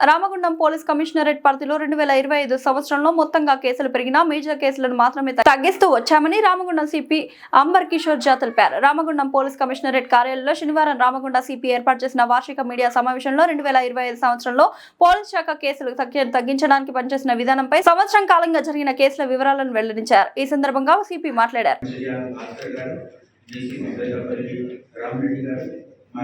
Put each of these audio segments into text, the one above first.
Ramagundam police commissionerate పరిధిలో రెండు వేల ఇరవై ఐదు సంవత్సరంలో మొత్తంగా కేసులు పెరిగినా మేజర్ కేసులను మాత్రమే తగ్గిస్తూ వచ్చామని రామగుండం సిపి అంబర్ కిషోర్ జా తెలిపారు. రామగుండం పోలీస్ కమిషనరేట్ కార్యాలయంలో శనివారం రామగుండ సిపి ఏర్పాటు చేసిన వార్షిక మీడియా సమావేశంలో రెండు వేల ఇరవై ఐదు సంవత్సరంలో పోలీస్ శాఖ కేసులు తగ్గి- తగ్గించడానికి పనిచేసిన విధానంపై సంవత్సరం కాలంగా జరిగిన కేసుల వివరాలను వెల్లడించారు. ఈ సందర్భంగా సిపి మాట్లాడారు. మా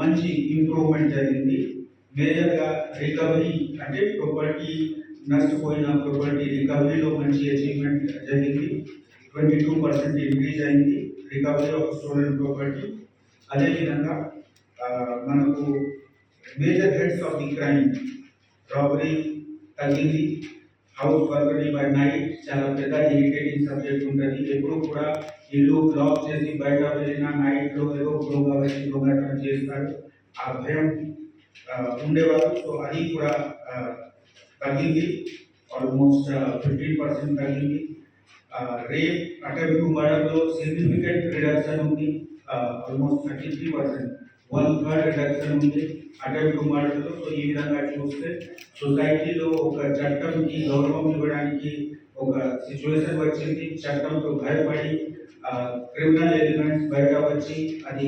మంచి ఇంప్రూవ్మెంట్ జరిగింది. మేజర్గా రికవరీ అంటే ప్రాపర్టీ నష్టపోయిన ప్రాపర్టీ రికవరీలో మంచి అచీవ్మెంట్ జరిగింది. ట్వంటీ టూ పర్సెంట్ ఇంక్రీజ్ అయింది. రికవరీ ఆఫ్ స్టూడెంట్ ప్రాపర్టీ అదేవిధంగా మనకు major heads of the crime robbery తగ్గింది. హౌస్ బర్గరీ బై నైట్ చాలా పెద్ద ఇరిటేటింగ్ సబ్జెక్ట్ ఉంటుంది ఎప్పుడు కూడా ఇల్లు లాక్ చేసి బయట వెళ్ళిన నైట్ లో ఏదో దొంగ వచ్చి దొంగతనం చేస్తారు ఆ భయం ఆ, ఉండేవారు సో అది కూడా ఆ, తగ్గింది ఆల్మోస్ట్ ఫిఫ్టీన్ పర్సెంట్ తగ్గింది rape attempt to మర్డర్లో significant reduction ఉంది almost thirty three percent one third reduction ఉంది. అటెంప్ట్ టు సో ఈ విధంగా చూస్తే సొసైటీలో ఒక చట్టంకి గౌరవం ఇవ్వడానికి ఒక సిచ్యువేషన్ వచ్చింది. చట్టంతో భయపడి క్రిమినల్ ఎలిమెంట్స్ బయట వచ్చి అది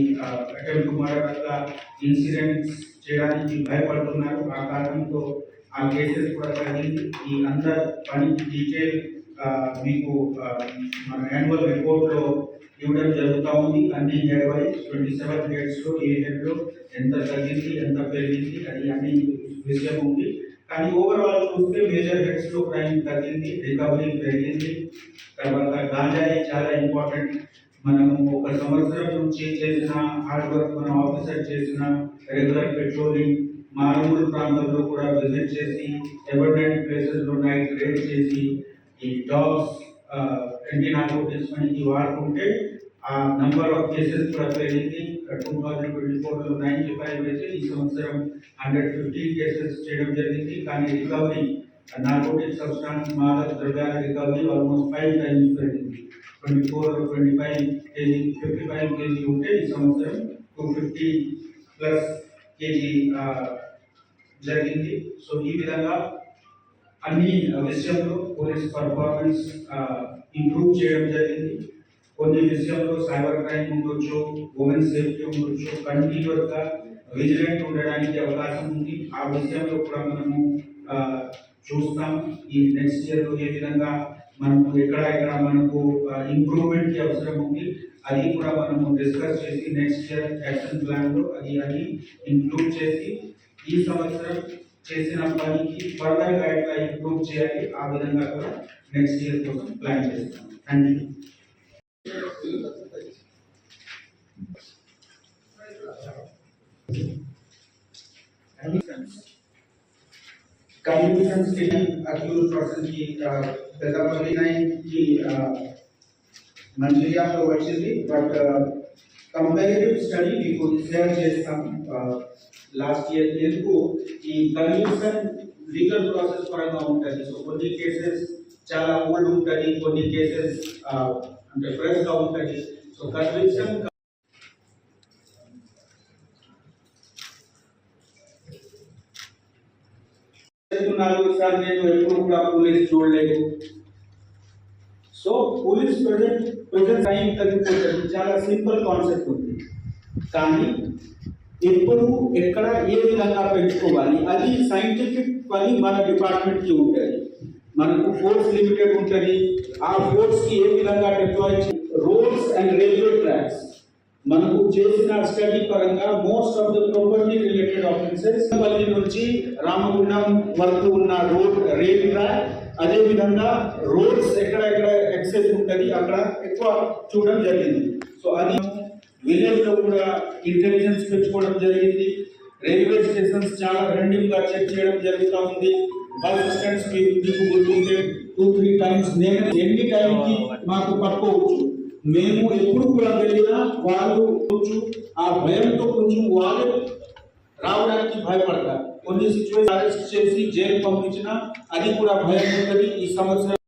అటెంప్ట్ మరొక ఇన్సిడెంట్స్ చేయడానికి భయపడుతున్నారు. ఆ కారణంతో ఆ కేసెస్ కూడా తగ్గింది. ఈ అందరి పని డీటెయిల్ మీకు మన యాన్యువల్ రిపోర్ట్లో ఇవ్వడం జరుగుతూ ఉంది. అన్ని హెడ్ ట్వంటీ సెవెన్ డేట్స్లో ఏ హెడ్లో ఎంత తగ్గింది ఎంత పెరిగింది అది అన్ని విషయం ఉంది. కానీ ఓవరాల్ చూస్తే మేజర్ హెడ్స్లో క్రైమ్ తగ్గింది రికవరీ పెరిగింది. తర్వాత గాంజాయి చాలా ఇంపార్టెంట్ మనము ఒక సంవత్సరం నుంచి చేసిన హార్డ్ వర్క్ మన ఆఫీసర్ చేసిన రెగ్యులర్ పెట్రోలింగ్ మారుమూల ప్రాంతంలో కూడా విజిట్ చేసి ఎవర్డెంట్ ప్లేసెస్లో నైట్ చేసి ఈ డాగ్స్ యాంటీ నార్కోటిక్స్ మనకి వాడుకుంటే ఆ నంబర్ ఆఫ్ కేసెస్ కూడా పెరిగింది. టూ థౌజండ్ ట్వంటీ ఫోర్లో నైన్టీ ఫైవ్ అయితే ఈ సంవత్సరం హండ్రెడ్ ఫిఫ్టీన్ కేసెస్ చేయడం జరిగింది. కానీ రికవరీ నార్కోటిక్ సబ్స్టాన్స్ మాదక ద్రవ్యాల రికవరీ ఆల్మోస్ట్ ఫైవ్ టైమ్స్ పెరిగింది. Twenty four twenty five kg fifty five kg ఉంటే ఈ సంవత్సరం టూ ఫిఫ్టీ ప్లస్ కేజీ జరిగింది. సో ఈ విధంగా అన్ని విషయంలో పోలీస్ పర్ఫార్మెన్స్ ఇంప్రూవ్ చేయడం జరిగింది. కొన్ని విషయంలో సైబర్ క్రైమ్ ఉండొచ్చు ఉమెన్ సేఫ్టీ ఉండొచ్చు కంటిన్యూస్గా విజిలెంట్ ఉండడానికి అవకాశం ఉంది. ఆ విషయంలో కూడా మనము చూస్తాం. ఈ నెక్స్ట్ ఇయర్లో ఏ విధంగా మనకు ఎక్కడ ఎక్కడ మనకు ఇంప్రూవ్మెంట్కి అవసరం ఉంది అది కూడా మనము డిస్కస్ చేసి నెక్స్ట్ ఇయర్ యాక్షన్ ప్లాన్లో అది అది ఇంక్లూడ్ చేసి ఈ సంవత్సరం చేసిన పనికి ఫర్దర్ గా ఎట్లా ఇంప్రూవ్ చేయాలి ఆ విధంగా కూడా నెక్స్ట్ ఇయర్ కోసం ప్లాన్ చేస్తాం thank you communication station accuse person కి పెద్దపల్లి నైన్ కి మంచిర్యాలలో వచ్చింది బట్ కంపారిటివ్ స్టడీ మీకు షేర్ చేస్తాం లాస్ట్ ఇయర్ ఎందుకు ఈ కన్విక్షన్ లీగల్ ప్రాసెస్ పరంగా ఉంటుంది సో కొన్ని కేసెస్ చాలా ఓల్డ్ ఉంటుంది కొన్ని కేసెస్ అంటే ఫ్రెష్ గా ఉంటుంది సో కన్విక్షన్ చెప్తున్నారు సార్ నేను ఎప్పుడు కూడా పోలీస్ చూడలేదు so police present present time తగ్గిపోతుంది చాలా సింపుల్ కాన్సెప్ట్ ఉంది. కానీ ఎప్పుడు ఎక్కడ ఏ విధంగా పెంచుకోవాలి అది సైంటిఫిక్ పని మన డిపార్ట్మెంట్కి ఉంటుంది. మనకు ఫోర్స్ లిమిటెడ్ ఉంటుంది. ఆ ఫోర్స్కి ఏ విధంగా deploy roads and railway tracks. మనకు చేసిన స్టడీ పరంగా most of the property related offices పల్లి నుంచి రామగుండం వరకు ఉన్న రోడ్ రైల్ ట్రాక్. అదే విధంగా రోడ్స్ ఎక్కడ ఎక్కడ ఎక్సెస్ ఉంటుంది అక్కడ ఎక్కువ చూడడం జరిగింది సో అది విలేజ్ లో కూడా ఇంటెలిజెన్స్ పెంచుకోవడం జరిగింది రైల్వే స్టేషన్స్ చాలా random గా చెక్ చేయడం జరుగుతూ ఉంది బస్ స్టాండ్స్ కి మీకు గుర్తుంటే టూ త్రీ టైమ్స్ నేను ఎన్ని టైంకి మాకు పట్టుకోవచ్చు మేము ఎప్పుడు కూడా వెళ్ళినా వాళ్ళు కొంచెం ఆ భయంతో కొంచెం వాళ్ళు రావడానికి భయపడతారు కొన్ని సిచ్యువేషన్ అరెస్ట్ చేసి జైలు పంపించినా అది కూడా భయం ఉంటుంది ఈ సంవత్సరం